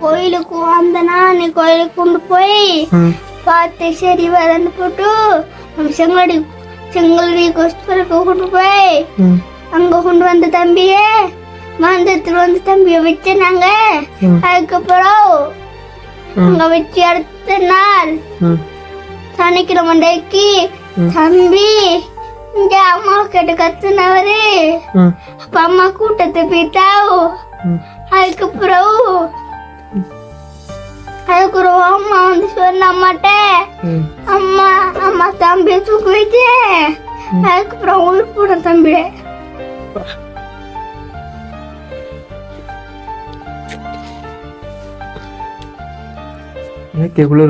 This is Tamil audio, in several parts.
கோயிலுக்கு வந்தனா நீ கோயிலுக்கு கொண்டு போய். பார்த்து சரி வரன்னு போட்டு நம்ம செங்கடி செங்கல்வி கொஸ்டருக்கு கொண்டு போய். அங்க கொண்டு வந்த தம்பியே மந்தத்துல வந்து தம்பியை வச்சுனாங்க ம். அதுக்கப்புறம் அங்க வச்சு அடுத்த நாள் ம். சனிக்கிழமை மண்டைக்கு தம்பி இங்க அம்மா கிட்ட கத்துனவரு. அப்ப அம்மா கூட்டத்தை போயிட்டாவோ. அதுக்கப்புறம் அதுக்கப்புறம் அம்மா வந்து சொன்ன அம்மாட்ட. அம்மா அம்மா தம்பியை தூக்கு வச்சு அதுக்கப்புறம் உயிர் போன தம்பி எனக்கு எவ்வளோ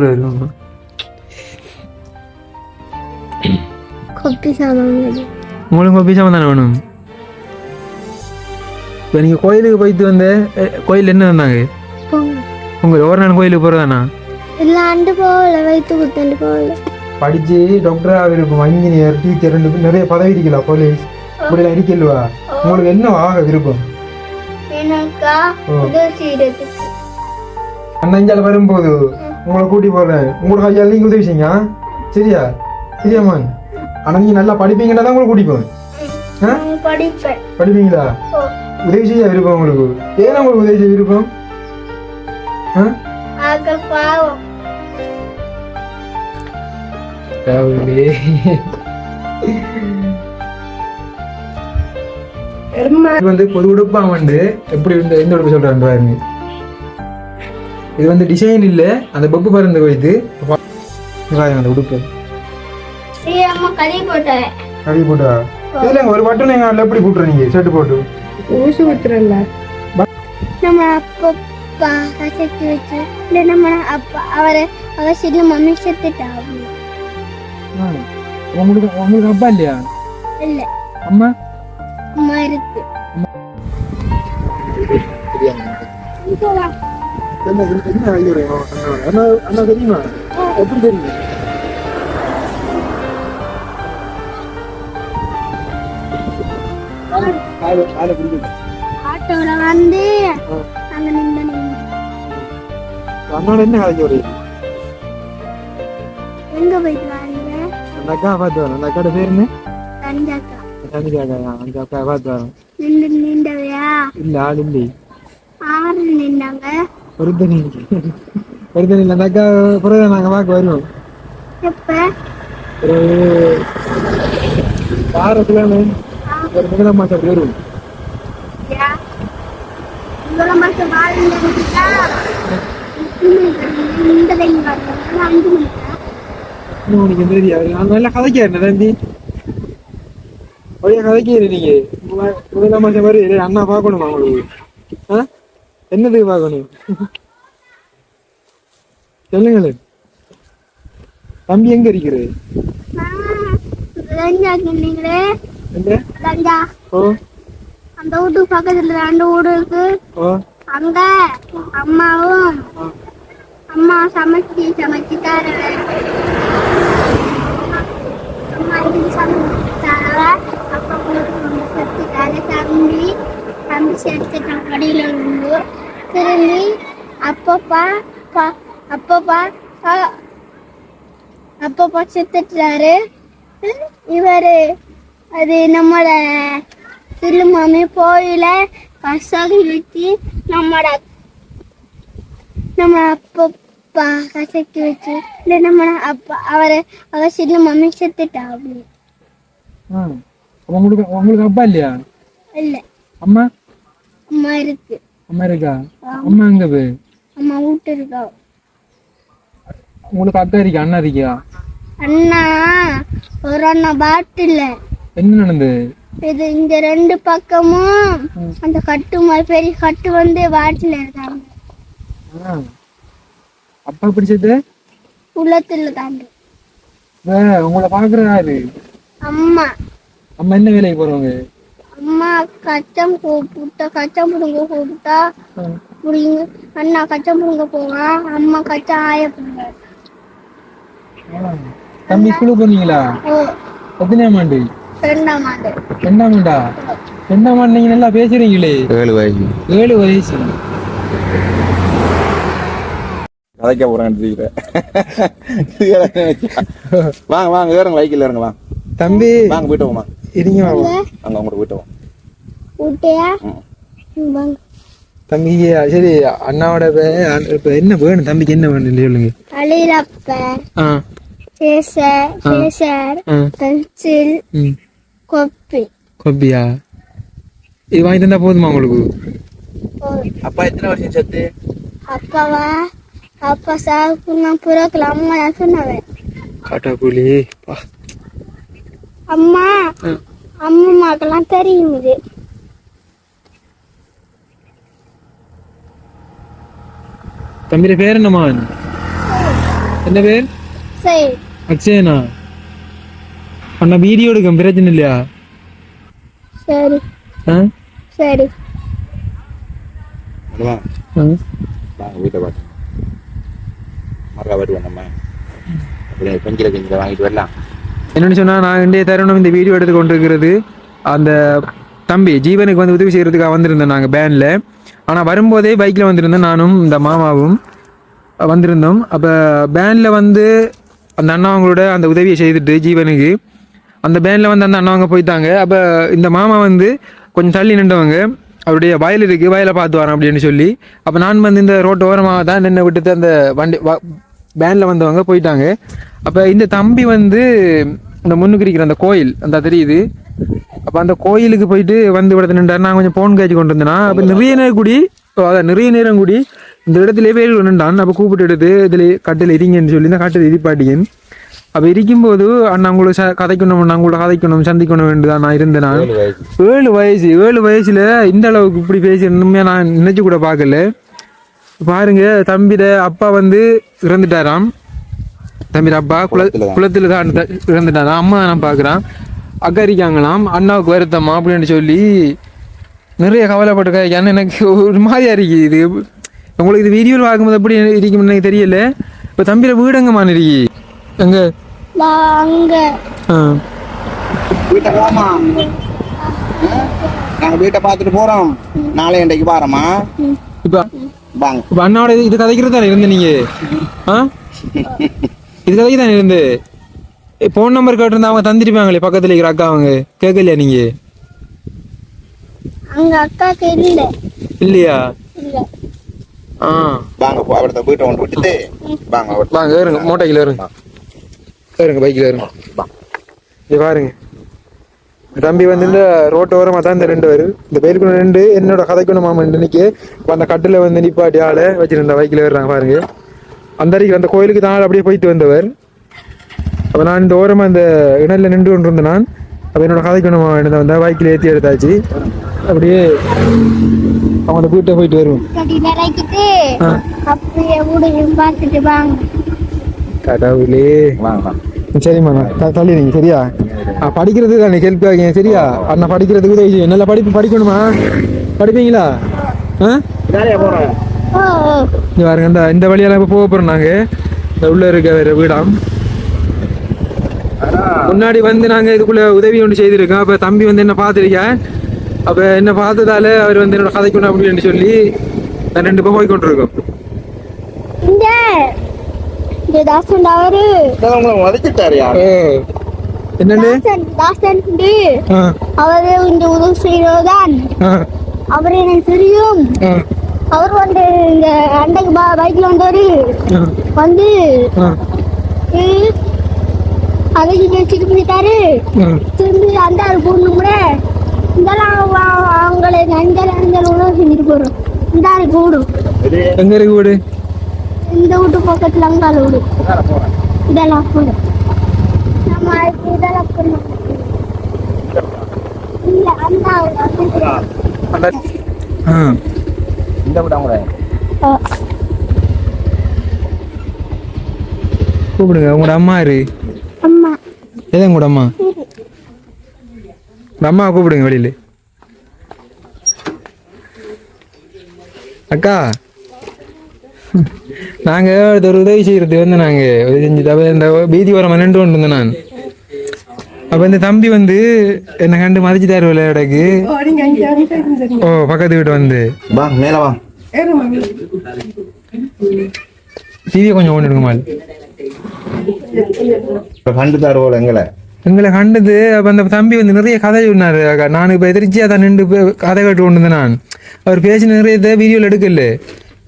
கொப்பி சாமான். உங்களுக்கு ஒரு பீஜாம தானே வேணும்? இப்போ நீங்கள் கோயிலுக்கு போயிட்டு வந்து கோயில் என்ன வந்தாங்க உங்கள் ஒரு நாள் கோயிலுக்கு போகிறதாண்ணா இல்ல அண்டு போகல வயிற்று குத்தண்டு போகல. படிச்சு டாக்டராக விருப்பம் இன்ஜினியர் டீச்சர் ரெண்டு நிறைய பதவி இருக்கலாம் போலீஸ் இப்படிலாம் இருக்கல்வா உங்களுக்கு என்ன ஆக விருப்பம்? எனக்கா அண்ணஞ்சால வரும்போது உங்களை கூட்டி போடுறேன் உங்களுக்கு ஐயா நீங்கள் உதவி செய்யுங்க சரியா? சரியாம்மான் ஆனால் நீங்கள் நல்லா படிப்பீங்கன்னா தான் உங்களை கூட்டி போவேன் ஆ? நான் படிப்பேன். படிப்பீங்களா. உதவி செய்ய விருப்பம் உங்களுக்கு? ஏன் உங்களுக்கு உதவி செய்ய விருப்பம்? வந்து பொது உடுப்பா வந்து எப்படி இந்த எந்த உடுப்பு சொல்றாங்க பாருங்க. இது வந்து டிசைன் இல்ல. அந்த பப்பு பறந்து வைத்து பாருங்க அந்த உடுப்பு. கழுவி போட்டா? இதுல ஒரு பட்டன் எங்க எப்படி போட்டுறீங்க ஷர்ட் போட்டு. ஊசி ஊத்துறல நம்ம அப்பா கசக்கி வச்சு இல்ல நம்ம அப்பா அவரை அவ சரி மம்மி செத்துட்டா உங்களுக்கு உங்களுக்கு அப்பா இல்லையா இல்ல அம்மா அம்மா இருக்கு. என்ன தெரியுமா எப்படி தெரியும் ஆட்டோல வந்து அங்க நின்று அண்ணாட என்ன கலைக்கு வருது எங்க போயிட்டு வாங்க அந்த அக்கா பார்த்து வரேன் அந்த அக்காட பேர் என்ன? தஞ்சாக்கா அக்கா அந்த அக்கா பார்த்து வரேன் நின்று நின்றவையா? இல்ல ஆள் இல்லை. ஆறு நின்றாங்க ஒருத்தனி ஒருத்தனி இல்லை அந்த அக்கா பிறகு நாங்க பார்க்க வருவோம். எப்ப? ஒரு வாரத்துல ஒரு முதலாம் மாசம் வருவோம் யா? இவ்வளவு மாசம் வாழ்ந்தா இந்த டைம் வரல அஞ்சு மணிக்கா இன்னும் உனக்கு நான் நல்லா கதைக்கிறேன் தம்பி ஒரே கதைக்கிறேன் நீங்க. மு- முதலாம் மாசம் வரு அண்ணா பார்க்கணுமா உங்களுக்கு? ஆ? என்னதுக்கு பார்க்கணும்? சொல்லுங்களேன் தம்பி எங்க இருக்கிறது? அந்த வீட்டுக்கு பக்கத்துல ரெண்டு வீடு இருக்கு. அங்க அம்மாவும் அம்மா சமைச்சு சமைச்சு தரேன். அம்மா சமைச்சு அப்பா தம்பி தம்பி செத்துட்டான் கடையில இருந்து. திரும்பி அப்பப்பா அப்பப்பா அப்பப்பா செத்துட்டாரு. இவரு அது நம்மளோட திருமாமி கோயில கசகி வச்சு நம்மளோட நம்ம அப்பப்பா கசக்கி வச்சு இல்லை நம்ம அப்பா அவரை அவ சின்ன மம்மி செத்துட்டா அப்படி. உங்களுக்கு உங்களுக்கு அப்பா இல்லையா? இல்லை. அம்மா? அம்மா இருக்கு. அம்மா இருக்கா? அம்மா எங்க போய்? அம்மா வீட்டு இருக்கா. உங்களுக்கு அக்கா இருக்கா? அண்ணா இருக்கியா? அண்ணா ஒரு அண்ணா பாட்டில் என்ன நடந்தது? இது இங்க ரெண்டு பக்கமும் அந்த கட்டு மாதிரி பெரிய கட்டு வந்து பாட்டில் இருக்காங்க. அப்பா பிடிச்சது உள்ளத்துல தாண்டி. உங்களை பாக்குற யாரு? அம்மா. அம்மா என்ன வேலைக்கு போறவங்க? அம்மா கச்சம் கூப்பிட்டா கச்சம் புடுங்க கூப்பிட்டா. புடிங்க. அண்ணா கச்சம் புடுங்க போவான் அம்மா கச்சம் ஆய. தம்பி ஸ்கூலுக்கு போனீங்களா? ஓ. எத்தனையாம் ஆண்டு? ரெண்டாம் ஆண்டு ரெண்டாம் ஆண்டா நீங்க நல்லா பேசுறீங்களே. ஏழு வயசு. ஏழு வயசு. கதைக்க போறேன் வாங்க வாங்க ஏறுங்க வைக்கல இறங்க வாங்க தம்பி வாங்க போயிட்டு வாங்க இருங்க வாங்க அங்க அவங்க போயிட்டு வாங்க. தம்பி சரி அண்ணாவோட பே- அண்ண- இப்ப என்ன வேணும்? தம்பிக்கு என்ன வேணும் சொல்லுங்க. அழிலப்ப பென்சில் ம். கொப்பி கொப்பியா இது வாங்கி தந்தா போதுமா உங்களுக்கு அப்பா எத்தனை வருஷம் செத்து அப்பாவா அப்பா சாவுக்குன்னா புறக்கல அம்மா நான் சொன்னவன் காட்டாக்குழி அம்மா அம்மாக்கெல்லாம் தெரியும் இது தம்பியோட பேர் என்னம்மா என்ன பேர் அக்ஷயனா அண்ணா வீடியோ எடுக்கும் பிரச்சனை இல்லையா? சரி. ஆ? சரி. வா வீட்டை பாட்டு மறக்கா நம்ம வாங்கிட்டு வரலாம். என்னன்னு சொன்னால் நான் இன்றைய தருணம் இந்த வீடியோ எடுத்து கொண்டிருக்கிறது. அந்த தம்பி ஜீவனுக்கு வந்து உதவி செய்கிறதுக்காக வந்திருந்தேன் நாங்கள் பேனில் ஆனால் வரும்போதே பைக்கில் வந்திருந்தேன் நானும் இந்த மாமாவும் வந்திருந்தோம். அப்போ பேனில் வந்து அந்த அண்ணா அவங்களோட அந்த உதவியை செய்துட்டு ஜீவனுக்கு அந்த பேனில் வந்து அந்த அண்ணாவங்க போயிட்டாங்க. அப்போ இந்த மாமா வந்து கொஞ்சம் தள்ளி நின்றவங்க அவருடைய வயல் இருக்குது வயலை பார்த்து வரேன் அப்படின்னு சொல்லி அப்போ நான் வந்து இந்த ரோட்டு ஓரமாக தான் நின்று விட்டுட்டு அந்த வண்டி பேனில் வந்தவங்க போயிட்டாங்க. அப்போ இந்த தம்பி வந்து இந்த முன்னுக்கு இருக்கிற அந்த கோயில் அந்த தெரியுது? அப்போ அந்த கோயிலுக்கு போயிட்டு வந்து விடத்து நின்றார். நான் கொஞ்சம் ஃபோன் காய்ச்சி கொண்டு வந்தேன்னா அப்போ நிறைய நேரம் கூடி அதான் நிறைய நேரம் கூடி இந்த இடத்துல பேர் நின்றான். அப்போ கூப்பிட்டு எடுத்து இதில் கட்டில் இருங்கன்னு சொல்லி தான் கட்டில் இடிப்பாட்டியன் அப்போ இருக்கும்போது அண்ணா உங்களுக்கு கதைக்கணும் அண்ணா உங்களோட கதைக்கணும் சந்திக்கணும் வேண்டுதான் நான் இருந்தேன்? நான் ஏழு வயசு. ஏழு வயசு ஏழு வயசுல இந்த அளவுக்கு இப்படி பேசி உண்மையா நான் நினைச்சு கூட பார்க்கல. பாருங்க தம்பிட அப்பா வந்து இறந்துட்டாராம். தம்பிட அப்பா குல குளத்துல தான். இறந்துட்டாராம் அம்மா நான் பார்க்குறான். அக்கா இருக்காங்களாம் அண்ணாவுக்கு வருத்தம்மா அப்படின்னு சொல்லி நிறைய கவலைப்பட்டு ஏன்னா எனக்கு ஒரு மாதிரியா இருக்கு இது. உங்களுக்கு இது வீடியோவில் பார்க்கும்போது எப்படி இருக்கும்னு எனக்கு தெரியல. இப்போ தம்பியில வீடு இருக்கு? எங்க நான் அங்க ஆ. வீட்டை போமா நாங்க வீட்டை பார்த்துட்டு போறோம். நாளை இன்றைக்கு பாரம்மா இப்போ வாங்க. இப்ப அண்ணாவோட இது- இது கதைக்கிறது தானே இருந்த நீங்க? இது கதைக்கு தானே இருந்து ஃபோன் நம்பர் கேட்டிருந்தா அவங்க தந்திருப்பாங்களே பக்கத்துல இருக்கிற அக்கா அவங்க. கேட்கலையா நீங்க? அங்க அக்காக்கு இல்ல இல்லையா? இல்ல. ஆ. வாங்க போ அவர்த்த வீட்டை கொண்டு விட்டுட்டு வாங்க வாங்க ஏறுங்க மோட்டைக்கில் ஏறுங்க. ஏறுங்க பைக்கில் ஏறுங்க இது பாருங்க. தம்பி வந்து இந்த ரோட்டு ஓரமாக தான் இந்த ரெண்டு பேர் இந்த பேருக்கு ரெண்டு என்னோட கதைக்கணும் மாமன் இன்னைக்கு இப்போ அந்த கட்டில் வந்து நிப்பாட்டி ஆளை வச்சிருந்த பைக்கில் ஏறுறாங்க பாருங்க. அந்த அருகே அந்த கோயிலுக்கு தான் ஆள் அப்படியே போயிட்டு வந்தவர். அப்போ நான் இந்த ஓரமாக இந்த இணையில் நின்று கொண்டு இருந்தேன் நான் அப்போ என்னோட கதைக்கணும் மாமன் வந்தா பைக்கில் ஏற்றி எடுத்தாச்சு. அப்படியே அவங்க அந்த வீட்டை போயிட்டு வருவோம். கடவுளே. வாங்க வாங்க. சரிம்மா நான் த- தள்ளி நீங்க சரியா? ஆ, படிக்கிறது தானே ஹெல்ப் ஆகிங்க சரியா? அண்ணா படிக்கிறதுக்கு உதவி செய்யும். நல்லா படிப்பு படிக்கணுமா? படிப்பீங்களா? ஆ. இங்க பாருங்க இந்த இந்த வழியெல்லாம் இப்போ போக போறோம் நாங்க. இந்த உள்ள இருக்க வேற வீடாம். முன்னாடி வந்து நாங்க இதுக்குள்ள உதவி ஒன்று செய்திருக்கோம். அப்ப தம்பி வந்து என்ன பார்த்துருக்கேன் அப்ப என்ன பார்த்ததால அவர் வந்து என்னோட கதைக்கணும் அப்படின்னு சொல்லி நான் ரெண்டு பேர் போய் கொண்டிருக்கோம். தாசன் அவரு. உங்களை உதச்சிட்டாரு யார். என்னன்னு தாசன் அவரு இந்த உதவி செய்யறதுதான் ஆ. அவர் எனக்கு தெரியும். அவர் வந்து இந்த அண்டைக்கு ப- பைக்ல வந்தவரு. வந்து ஆ. "ஏய், அதை வச்சுட்டு போயிட்டாரு. ஆ. திரும்பி அந்த பொண்ணு கூட இதெல்லாம் அவ- அவங்களை அந்த அந்த உணவு செஞ்சுட்டு போறோம். இந்த கூடும் எங்க இருக்கு இந்த வீட்டு பக்கத்துல அங்கால வீடு. இதெல்லாம் போடும் நம்ம இதெல்லாம் பண்ணோம் இல்ல அந்த இந்த விட கூப்பிடுங்க உங்களோட அம்மா இரு அம்மா. எது உங்களோட அம்மா? உங்க அம்மா கூப்பிடுங்க வெளியில. அக்கா. நாங்க இது ஒரு உதவி செய்யறது வந்து நாங்க உதவி செஞ்சு அப்ப இந்த பீதி ஓரம் நின்று கொண்டு இருந்தேன் நான். அப்ப இந்த தம்பி வந்து என்ன கண்டு மதிச்சுட்டாரு விளையாடக்கு ஓ பக்கத்து வீட்டு வந்து. வா மேல வா. டிவியை கொஞ்சம் கொண்டு எடுக்குமா கண்டு தருவோம் எங்களை. எங்களை கண்டது அப்போ அந்த தம்பி வந்து நிறைய கதை சொன்னார். நான் இப்போ எதிர்ச்சியாக தான் நின்று கதை கேட்டு கொண்டு நான். அவர் பேசி நிறைய வீடியோவில் எடுக்கல.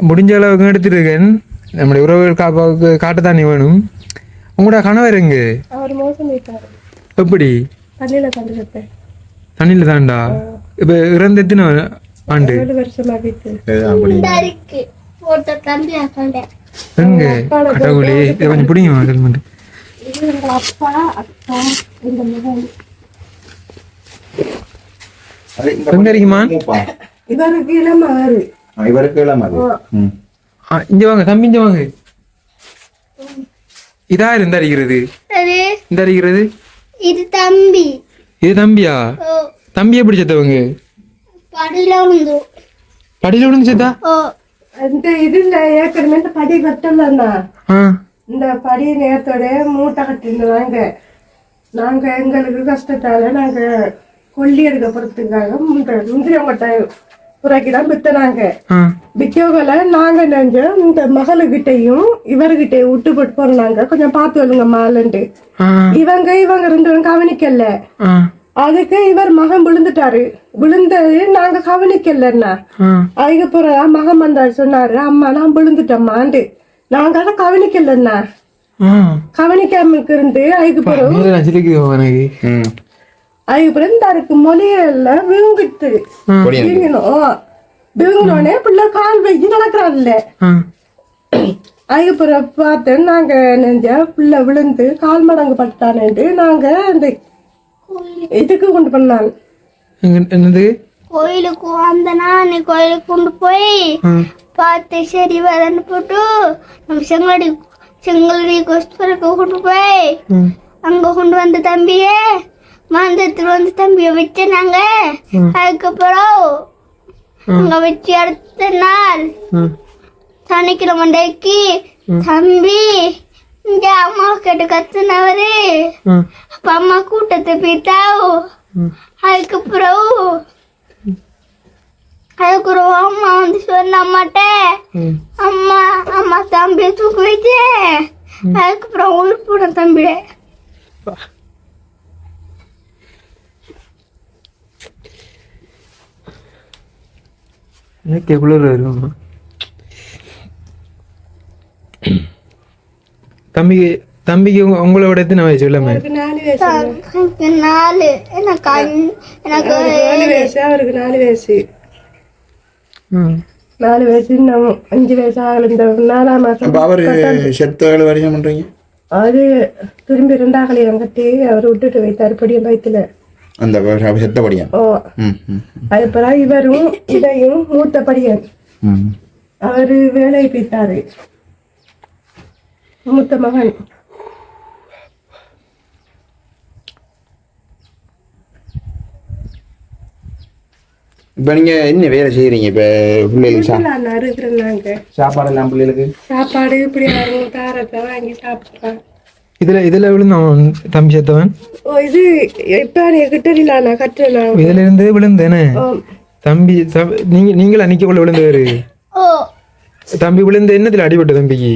முடிஞ்ச அளவுக்கு எடுத்துருக்கேன். நம்முடைய உறவுகள் கா காட்டத்தானே வேணும்? உங்களோட கணவர் எங்க? அவர் மோசம் போயிட்டாரு. எப்படி? தண்ணியில தாண்டா? இப்போ இறந்து எத்தனை ஆண்டு? எங்க? கடவுளே இதை கொஞ்சம் பிடிங்க ஹெல்மெட் இது எங்க இருக்குமா. இவருக்கு இளம அவரு ஆ, இவருக்கு இளம் அது ம். இங்க வாங்க தம்பி இங்க வாங்க. இதா இந்த அடிக்கிறது? இந்த அடிக்கிறது? இது தம்பி. இது தம்பியா? தம்பியை எப்படி செத்தவங்க? படியில படியில விழுந்து செத்தா? ஓ. இந்த இதுல ஏற்கனவே இந்த படி கட்டலண்ணா. இந்த படி நேரத்தோட மூட்டை கட்டிருந்தாங்க நாங்க எங்களுக்கு கஷ்டத்தால நாங்க கொல்லி எடுக்க போறதுக்காக முந்திரி முந்திரி மட்டை புறக்கிதான் வித்துனாங்க ஆ. விற்கவங்கள நாங்க நினைஞ்சோம் இந்த மகளுக்கிட்டையும் இவர்கிட்டயும் விட்டு போட்டு போனாங்க. கொஞ்சம் பார்த்து வருங்க மாலன்ட்டு ஆ. இவங்க இவங்க ரெண்டு பேரும் கவனிக்கல. அதுக்கு இவர் மகன் விழுந்துட்டாரு. விழுந்தது நாங்க கவனிக்கலன்னா. ஆ. அதுக்கப்புறம் மகன் வந்தாரு சொன்னாரு அம்மா நான் விழுந்துட்டம்மாண்டு நாங்க அதை கவனிக்கலன்னா. கவனிக்காம இருந்து அதுக்கப்புறம் மேல நான் சிரிக்குது எனக்கு ம். அதுக்கப்புறம் இந்த அதுக்கு மொழியில விழுங்கிட்டு. விழுங்கணும் விழுங்கினோடனே பிள்ளை கால் வச்சு நடக்கிறான்ல அதுக்கப்புறம் பார்த்தேன் நாங்க நெஞ்ச பிள்ளை விழுந்து கால் மடங்கு பட்டானேன்ட்டு நாங்க அந்த இதுக்கு கொண்டு பண்ணாங்க என்னது? கோயிலுக்கு அந்த நானே கோயிலுக்கு கொண்டு போய் பார்த்து சரி வரன்னு போட்டு நம்ம செங்கடி செங்கலடி கொஸ்பருக்கு கொண்டு போய் அங்க கொண்டு வந்த தம்பியே மந்தத்துல வந்து தம்பியை வச்சனாங்க அதுக்கப்புறம் அங்க வச்சு அடுத்த நாள் சனிக்கிழமை மண்டைக்கு தம்பி இந்த அம்மா கிட்ட கத்துனவரு. அப்ப அம்மா கூட்டத்தை போயிட்டாவோ. அதுக்கப்புறம் அதுக்கப்புறம் அம்மா வந்து சொன்ன அம்மாட்ட அம்மா அம்மா தம்பியை தூக்கு வச்சு அதுக்கப்புறம் ஊர் போன தம்பிய. எனக்கு எவ்வளோ இருக்கும். தம்பிக்கு தம்பிக்கு உங்க- உங்களை விட எத்தனை வயசு இல்லாம எனக்கு நாலு எனக்கு நாலு வயசு அவருக்கு நாலு வயசு. நாலு வயசு இன்னும் அஞ்சு வயசு ஆகல. இந்த நாலாம் மாசம் அவரு செத்து ஏழு வருஷம் பண்றீங்க? அது திரும்பி ரெண்டாம் கல்யாணம் கட்டி அவர் விட்டுட்டு வைத்தாரு படியும் வயிற்றுல அந்த வ- செத்த படியா ஓ. ம் ம். அதுக்கப்புறம் இவரும் இதையும் மூத்த படியன் ம். அவரு வேலைக்கு போயிட்டாரு. மூத்த மகன். இப்போ நீங்க என்ன வேலை செய்யறீங்க இப்போ பிள்ளைகளுக்கு சா? நான் இருக்கிறாங்க சாப்பாடெல்லாம் பிள்ளைகளுக்கு? சாப்பாடு இப்படி யாரும் தாரத்தை வாங்கி சாப்பிட்றான் இதுல இதுல விழுந்தவன் தம்பி செத்தவன். ஓ இது இப்ப நீ கிட்டலாம் நான் கட்டுறேன் இதுல இருந்து விழுந்தேனே தம்பி நீங்க நீங்களா விழுந்தவரு? ஓ. தம்பி விழுந்த என்னத்துல அடிபட்ட தம்பிக்கு?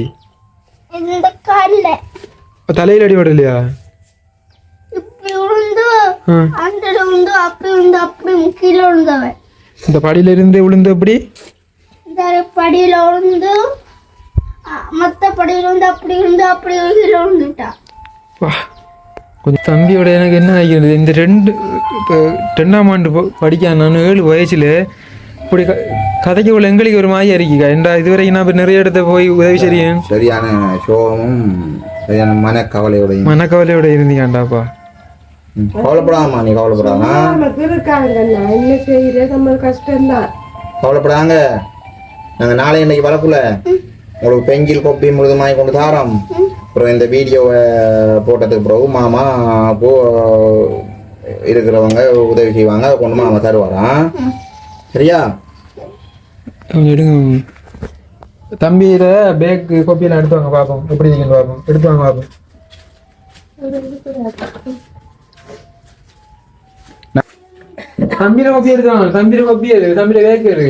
தலையில கீழே விழுந்தவன். இந்த படியில இருந்து விழுந்து அப்படி இந்த படியில விழுந்து அ, மத்த படியில விழுந்து அப்படி விழுந்து அப்படி விழுந்துட்டான் வா. கொஞ்சம் தம்பியோட எனக்கு என்ன ஆகிறது இந்த ரெண்டு இப்போ ரெண்டாம் ஆண்டு ப- படிக்க நான் ஏழு வயசுல இப்படி க கதைக்கு உள்ள எங்களுக்கு ஒரு மாதிரி இருக்கீங்க ஏன்டா இதுவரைக்கும் நான் இப்போ நிறைய இடத்த போய் உதவி செய்யேன் சரியான சோகமும் சரியான மனக்கவலையோடையும். மனக்கவலையோட இருந்தீங்கண்டாப்பா ம். கவலைப்படாமா நீ கவலைப்படாம. இருக்காங்க நான் என்ன செய்யறது? நம்ம கஷ்டம்தான். கவலைப்படாங்க. நாங்க நாளை இன்னைக்கு வரக்குள்ள உங்களுக்கு பெங்கில் கொப்பி முழுதுமாய் கொண்டு தாரோம். அப்புறம் இந்த வீடியோவை போட்டதுக்கு பிறகு மாமா போ இருக்கிறவங்க உதவி செய்வாங்க. அதை கொண்டு மாமா தருவாராம் சரியா? எடுங்க தம்பியில பேக் கோப்பியெல்லாம் எடுத்து வாங்க பார்ப்போம் எப்படி இருக்கீங்கன்னு பார்ப்போம் எடுத்து வாங்க பார்ப்போம் தம்பியில கோப்பி எடுத்து வாங்க. தம்பியில கோப்பி எடு. தம்பியில பேக் எடு.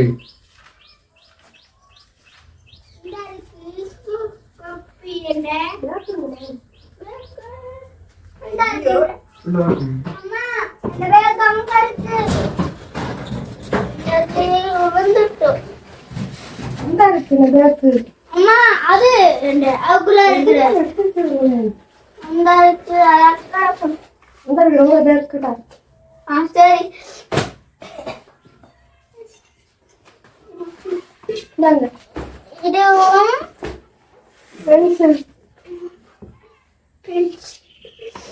அம்மா நிறைய கம்பு இருக்கு அது வந்துட்டு இந்த இருக்கு பேக்கு அம்மா அது ரெண்டு அதுக்குள்ள இருக்குது அந்த இருக்கு அழகா இருக்கும். இந்த இருக்கு ரொம்ப பேக்குடா ஆ சரி இந்தாங்க இதுவும் பென்சில்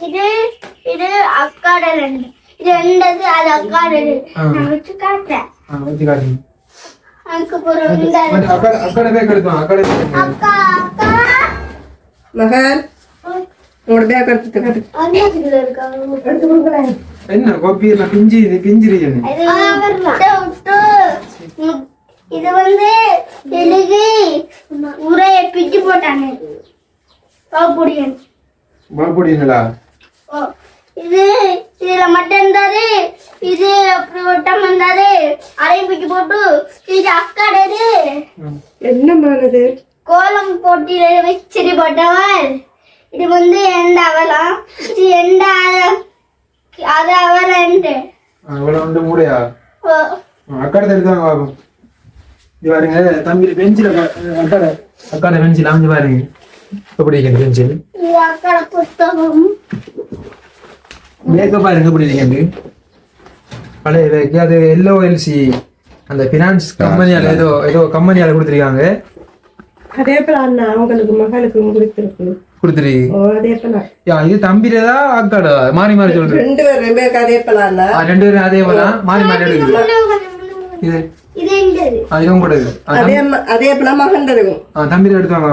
இது இது அக்காட ரெண்டு இது ரெண்டது அது அக்காட ஆ. நான் வச்சு காட்டுறேன் ஆ வச்சு காட்டுங்க அதுக்கப்புறம் இந்த வந்து அக்கா அக்காட பேக் எடுத்தோம் அக்காட பேக் எடுத்தோம். அக்கா அக்கா மகன் உங்களோட பேக் எடுத்து கட்டு அண்ணாச்சில இருக்காங்க எடுத்து கொடுக்குறேன் என்ன கோப்பி எல்லாம் பிஞ்சு இது இது இது வந்து எழுதி உரைய பிச்சு போட்டாங்க. பாப்புடியன் மறுபடியுங்களா ஓ இது இதுல மட்டும் இருந்தாரு இது அப்படி ஒட்டம் இருந்தாரு அதையும் பிச்சு போட்டு இது அக்காடது என்னமானது கோலம் போட்டியில வச்சிரு போட்டவர். இது வந்து எந்த அவலம்? இது எந்த அது அவலன்ட்டு இவ்வளோ உண்டு மூடையா? ஓ. அக்காட எடுத்தாங்க பாருங்க தம்பி பெஞ்சில் அக்காட அக்காட பெஞ்சில் அமைஞ்சு பாருங்க. எப்படி இருக்குது பெஞ்சில்? பேக்க பாருங்க எப்படி இருக்குது பழைய பேக்கு அது எல்லோ எல்சி அந்த ஃபினான்ஸ் கம்பெனியால ஏதோ ஏதோ கம்பெனியால கொடுத்துருக்காங்க. அதே போல அண்ணா அவங்களுக்கு மகளுக்கு கொடுத்துருக்கு. இது தம்பிரதா அக்காடா? மாறி மாறி சொல்றது ரெண்டு பேரும் அதே ஆ, ரெண்டு பேரும் அதே போல மாறி மாறி இது? அதே போல தம்பி எடுத்தாங்க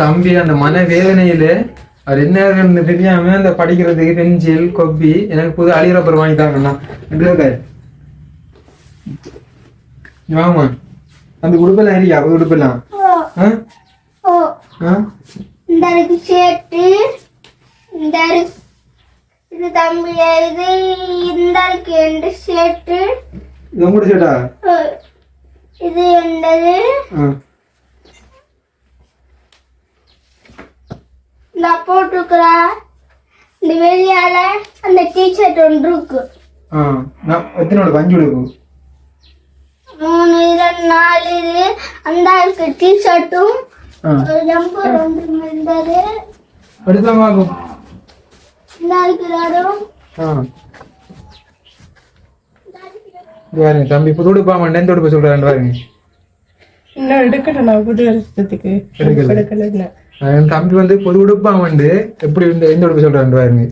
தம்பி அந்த மன வேதனையில அவர் என்ன தெரியாம அந்த படிக்கிறதுக்கு பென்சில் கொப்பி எனக்கு புது அழிகிற ரப்பர் வாங்கி தாங்கண்ணா ரெண்டு பேர் வாங்கம்மா அந்த உடுப்பெல்லாம் இருக்கா அது உடுப்பெல்லாம்? ஓ. ஆ? ஓ. ஆ? இந்த இருக்கு ஷர்ட்டு இந்த இருக்கு இது தம்பி இது இந்த இருக்கு எந்த ஷர்ட்டு இது இது என்னது? ஆ. நான் போட்டிருக்கிறா இந்த வெளியால அந்த டிஷர்ட் ஒன்று இருக்கு. ஆ நான் எத்தனோட அஞ்சு உடுப்பு மூணு இது நாலு இது. அந்த இருக்கு டிஷர்ட்டும் ஜம்பர் ஒன்று இருந்தது. எடுத்தாங்க பாப்போம் இந்த இருக்கிறாரும் ஆ. பாருங்க தம்பி புது உடுப்பா மண்டேன் தொடுப்ப சொல்றாரு பாருங்க இன்னும் எடுக்கணும் நான் புது வருஷத்துக்கு. எடுக்கல. தம்பி வந்து பொது உடுப்பா வந்து எப்படி இந்த எந்த உடுப்பு சொல்றாரு பாருங்க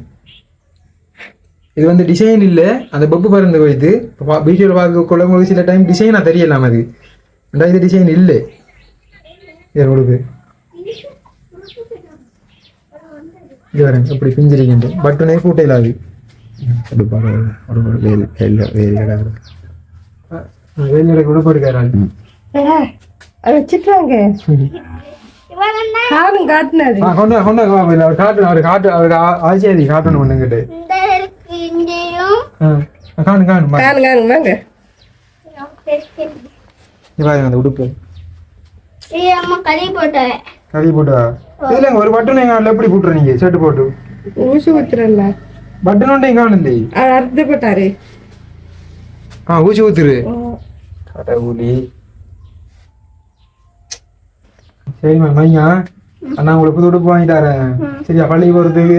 இது வந்து டிசைன் இல்ல அந்த பப்பு பறந்து போயிட்டு வீடியோவில் பார்க்க கொள்ளவங்களுக்கு சில டைம் டிசைனா தெரியலாம் அது இது. டிசைன் இல்லை. இது உடுப்பு. இது பாருங்க எப்படி பிஞ்சிருக்கின்ற பட்டனே கூட்டையில் வேலையோட உடுப்பு எடுக்கிறாரு ஏடா, அதை வச்சிட்டாங்க இவன் என்ன காணும் காட்டினது ஆ கொண்டு வா, கொண்டு வா, வா, அவர் காட்டு அவர் காட்டு அவருக்கு ஆ- ஆசையாதி காட்டணும் ஒண்ணுங்கிட்ட காணு காணு வா. காணும் காணும் வாங்க பாருங்க அந்த உடுப்பு ஏய் அம்மா கறி போட்டா இல்லைங்க ஒரு பட்டன் எங்க எப்படி போட்டுற நீங்க ஷர்ட் போட்டு ஊசி ஊத்துறல பட்டன் ஒன்றையும் காணுல்லே அறுத்து போட்டாரு ஆ ஊசி ஊத்துரு. கடவுளி. சரிம்மா மையா. அண்ணா உங்களுக்கு புது உடுப்பு வாங்கி தரேன் சரியா பள்ளிக்கு போறதுக்கு?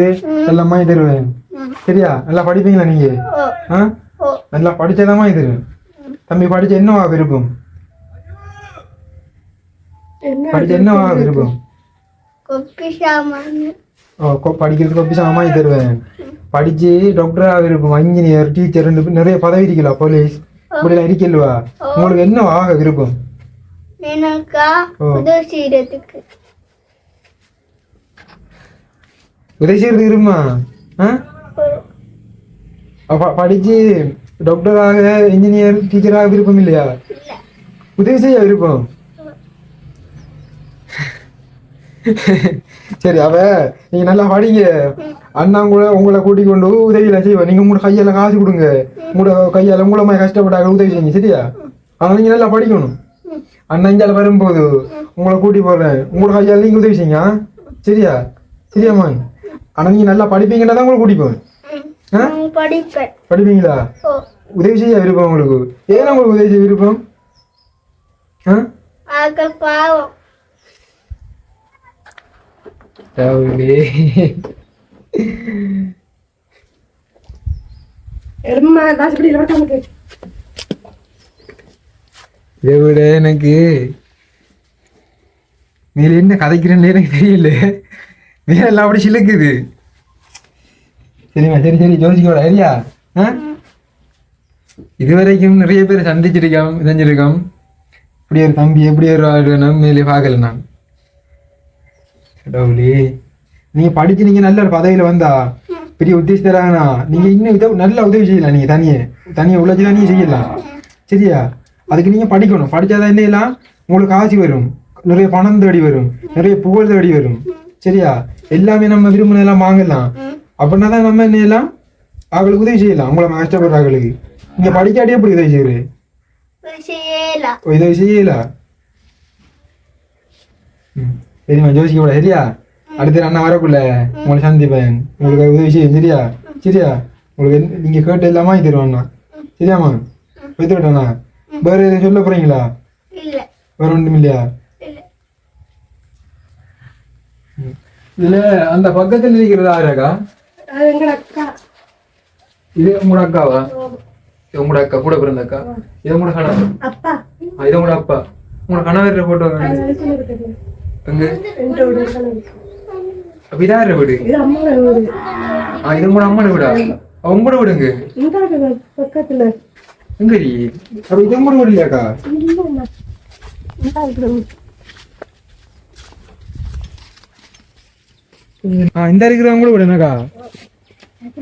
எல்லாம் வாங்கி தருவேன். சரியா நல்லா படிப்பீங்களா நீங்க? ஆ? நல்லா படிச்சதான் வாங்கி தருவேன். தம்பி படிச்ச என்னவா விருப்பம்? என்ன படிச்ச என்னவா விருப்பம்? கொப்பி சாமான். படிக்கிறதுக்கு ஒப்பி வாங்கி தருவேன். படிச்சு டாக்டரா விருப்பம் இன்ஜினியர் டீச்சர் நிறைய பதவி இருக்கலாம் போலீஸ் இப்படிலாம் இருக்கல்வா உங்களுக்கு என்னவா ஆக விருப்பம். உதவி செய்யறதுக்கு. உதவி செய்யறது இருமா படிச்சு டாக்டராக இன்ஜினியர் டீச்சராக விருப்பம் இல்லையா? இல்ல. உதவி செய்ய விருப்பம்? சரி அவ நீங்க நல்லா படிங்க. அண்ணா கூட உங்களை கூட்டிக் கொண்டு உதவியெல்லாம் செய்வோம் நீங்க உங்களோட கையால காசு கொடுங்க. உங்களோட கையால உங்களை மாதிரி கஷ்டப்பட்டாங்க உதவி செய்யுங்க சரியா? ஆனா நீங்க நல்லா படிக்கணும். அண்ணா இங்கால வரும்போது உங்களை கூட்டி போறேன். உங்களோட கையால நீங்க உதவி செய்யுங்க ஆ? சரியா? சரியாம்மா ஆனா நீங்க நல்லா படிப்பீங்கன்னா தான் ஆ? நான் படிப்பேன். படிப்பீங்களா? உதவி செய்ய விருப்பம் உங்களுக்கு. ஏன் உங்களுக்கு உதவி செய்ய விருப்பம்? ஆ? பாவம். கடவுளே. எனக்கு மேல என்ன கதைக்கிறேன்னு எனக்கு தெரியல. மேல எல்லாம் அப்படி சிலுக்குது. சரிம்மா சரி சரி ஜோசிக்கோட ஐடியா. ஆ? இதுவரைக்கும் நிறைய பேர் சந்திச்சிருக்கோம் செஞ்சிருக்கோம். இப்படி ஒரு தம்பி எப்படி ஒரு ஆள் வேணும் மேலே பார்க்கல நான். கடவுளே. நீங்க படிச்சு நீங்க நல்ல ஒரு பதவியில வந்தா பெரிய உத்தேசம் தராங்கண்ணா நீங்க இன்னும் இதை நல்ல உதவி செய்யலாம் நீங்க தனியே. தனியே உழைச்சுலாம் நீங்க செய்யலாம். சரியா? அதுக்கு நீங்க படிக்கணும். படிச்சாதான் என்ன எல்லாம் உங்களுக்கு காசு வரும். நிறைய பணம் தேடி வரும். நிறைய புகழ் தேடி வரும். சரியா? எல்லாமே நம்ம விரும்பினதெல்லாம் வாங்கலாம். அப்படின்னா தான் நம்ம என்ன எல்லாம் அவங்களுக்கு உதவி செய்யலாம். உங்களை கஷ்டப்படுற அவங்களுக்கு நீங்க படிக்காட்டியே எப்படி உதவி செய்யுது உதவி செய்யல ம். சரிம்மா ஜோசிக்க கூட சரியா அடுத்த அண்ணா வரக்குள்ள உங்களை சந்திப்பேன் உங்களுக்கு உதவி செய்யும் சரியா சரியா உங்களுக்கு என்ன- நீங்க கேட்டு எல்லாமே வாங்கி தருவாண்ணா சரியாம்மா வைத்து விட்டேண்ணா வேற எதுவும் சொல்ல போறீங்களா இல்ல வேற ஒன்றும் இல்லையா. இதுல அந்த பக்கத்துல இருக்கிறது அக்கா இது உங்களோட அக்காவா உங்களோட அக்கா கூட பிறந்த அக்கா இது உங்களோட கணவர் இது உங்களோட அப்பா உங்களோட கணவர் போட்டோ எங்க? என்னோட கணவர். அப்ப இதா யாரு வீடு. இது உங்களோட அம்மாட வீடா? உங்களோட வீடுங்க பக்கத்துல? எங்கடி? அப்ப இது உங்களோட வீடு இல்லையாக்கா. இந்த இருக்கிறவங்க கூட வீடு என்னக்கா?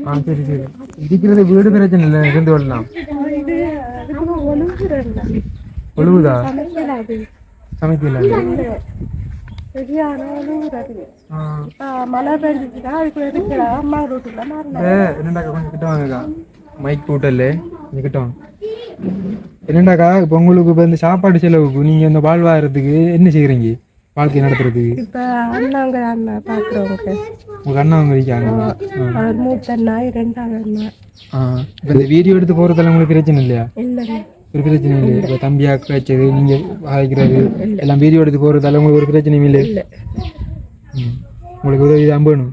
ஆ சரி சரி. இருக்கிறது வீடு பிரச்சனை இல்லை இருந்து ஒழுங்குறேன்டா. ஒழுகுதா. சமைக்கல மழை பெஞ்சிச்சுன்னா அதுக்கு எடுக்கிற அம்மா ரோட்டுல மாறினா ஏ, என்னடாக்கா கொஞ்சம் கிட்ட வாங்கக்கா மைக் போட்டல கொஞ்சம் கிட்ட வாங்க இப்போ உங்களுக்கு இப்போ இந்த சாப்பாடு செலவுக்கு நீங்க இந்த வாழ்வாரத்துக்கு என்ன செய்யறீங்க வாழ்க்கை நடத்துறதுக்கு இப்ப அண்ணாங்க அண்ணா பாக்குறவங்க உங்க அண்ணா அவங்க இருக்காங்க அவர் மூத்த அண்ணா இரண்டாவது அண்ணா இப்போ இந்த வீடியோ எடுத்து போறதால உங்களுக்கு பிரச்சனை இல்லையா இல்லைங்க ஒரு பிரச்சனை இல்லை. இப்போ தம்பியா வச்சது நீங்க வாய்க்கிறது எல்லாம் வீடியோ எடுத்து போறதால உங்களுக்கு ஒரு பிரச்சனையும் இல்லை. உங்களுக்கு உதவி தான் வேணும்.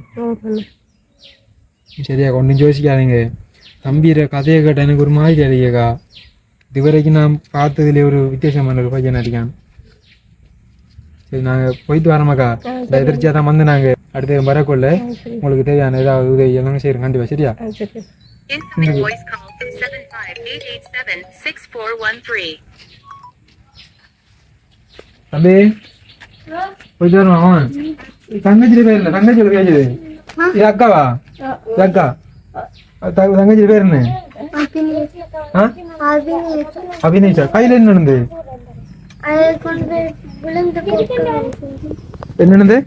சரியா ஒன்றும் யோசிக்காதீங்க. தம்பிற கதையை கேட்ட எனக்கு ஒரு மாதிரி அடிக்கக்கா இது வரைக்கும் நான் பார்த்ததுல ஒரு வித்தியாசமான ஒரு பையன் அடிக்கான் சரி நாங்கள் போயிட்டு வரோமாக்கா எதிர்ச்சியாக தான் வந்து நாங்கள் அடுத்து வரக்குள்ள உங்களுக்கு தேவையான ஏதாவது உதவி எல்லாம் செய்கிறோம் கண்டிப்பாக சரியா? சரி Incoming voice call from 75887-6413. தம்பி போயிட்டு அவன் தங்கச்சி பேர் இல்லை தங்கச்சி பேர் இது அக்காவா? இது அக்கா. தங்கச்சி பேர் என்ன? அபிநேஷா. கையில் என்ன நடந்து என்ன நடந்து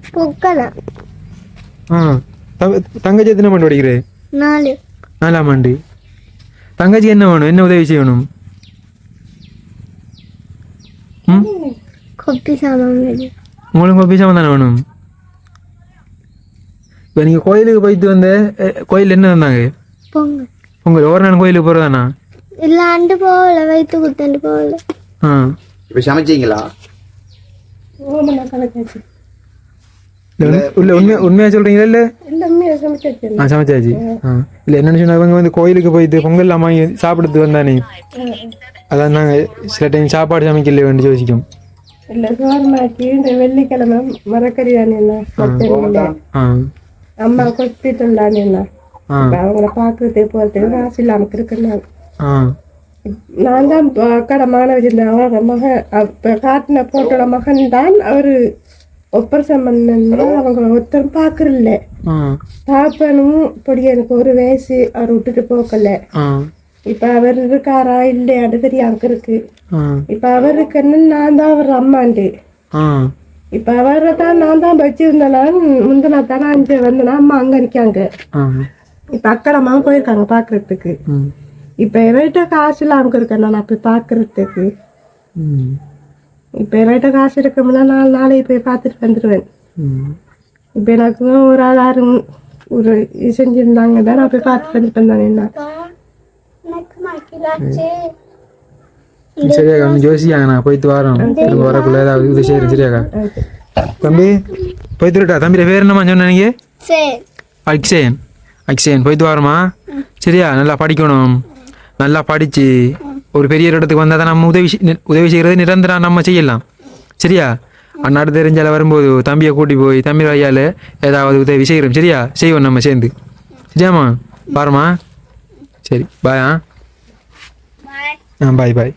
தங்கச்சி எத்தனை பண்ணி படிக்கிறே? நாலு. நாலாம் ஆண்டு. தங்கச்சிக்கு என்ன வேணும்? என்ன உதவி செய்யணும்? ம்? கொப்பி சாமான் உங்களுக்கு தானே வேணும்? இப்போ நீங்கள் கோயிலுக்கு போயிட்டு வந்த கோயில் என்ன வந்தாங்க பொங்கல். உங்கள் ஒரு நாள் கோயிலுக்கு போகிறதாண்ணா இல்ல அண்டு போகல. வயிற்று குத்தண்டு போகல. ஆ. இப்ப சமைச்சீங்களா? இல்ல, உண்மை- இல்ல உண்மை உண்மையாக சொல்கிறீங்களா இல்லை எல்லாமே சமைச்சாச்சு ஆ சமைச்சாச்சு ஆ இல்லை என்னென்னு சொன்னா இவங்க வந்து கோயிலுக்கு போயிட்டு பொங்கல்லாம் வாங்கி சாப்பிடுறது வந்தானே அதான் நாங்கள் சில டைம் சாப்பாடு சமைக்கல வேண்டி யோசிக்கும் இல்ல சோர்மாக்கி இந்த வெள்ளிக்கிழமை மரக்கறி தானே ஆ அம்மா ஹாஸ்பிட்டல் தானே ஆ அவங்கள பாக்குறதுக்கு போறதுக்கு காசு இல்லாம இருக்குன்னு நான் தான் மகனை வச்சிருந்தேன் அவரோட மகன் காட்டின போட்டோட மகன் தான் அவரு ஒப்பரசம் பண்ணா அவங்க ஒருத்தரும் பாக்குறல ஆ. தாப்பனும் இப்படி எனக்கு ஒரு வயசு அவர் விட்டுட்டு போக்கல இப்ப அவர் இருக்காரா? இல்லையான்னு தெரியாம இருக்கு. இப்ப அவருக்குன்னு நான் தான் அவர் அம்மாண்டு இப்ப அவரை தான் நான் தான் வச்சிருந்தேன் முந்தினா தானே அஞ்சு வந்தேனா அம்மா அங்க நிக்காங்க இப்ப அக்கடமா போயிருக்காங்க பாக்குறதுக்கு இப்ப என்கிட்ட காசு இல்லாம இருக்கேன் நான் போய் பாக்குறதுக்கு இப்ப என்கிட்ட காசு இருக்கும்ல நான் நாளைக்கு போய் பார்த்துட்டு வந்துடுவேன் இப்போ எனக்கு ஒரு ஆள் யாரும் ஒரு இது செஞ்சிருந்தாங்க. தான் நான் போய் பார்த்து வந்துட்டு தானே என்ன சரியாக்கா வந்து ஜோசியாங்க நான் போயிட்டு வரோம் திரும்ப வரக்குள்ள ஏதாவது இது செய்யறேன் சரியாக்கா? தம்பி போயிட்டு இருக்கா தம்பி பேர் என்னம்மா சொன்ன நீங்க? சரி. அக்ஷயன். அக்ஷயன் போயிட்டு வரோமா சரியா? நல்லா படிக்கணும். நல்லா படித்து ஒரு பெரிய இடத்துக்கு வந்தால் தான் நம்ம உதவி உதவி செய்கிறது நிரந்தரம் நம்ம செய்யலாம். சரியா? அந்நாடு தெரிஞ்சால வரும்போது தம்பியை கூட்டி போய் தம்பி ஐயால் ஏதாவது உதவி செய்கிறோம் சரியா? செய்வோம் நம்ம சேர்ந்து. சரியாம்மா பாருமா சரி பாய் ஆ? பாய் பாய்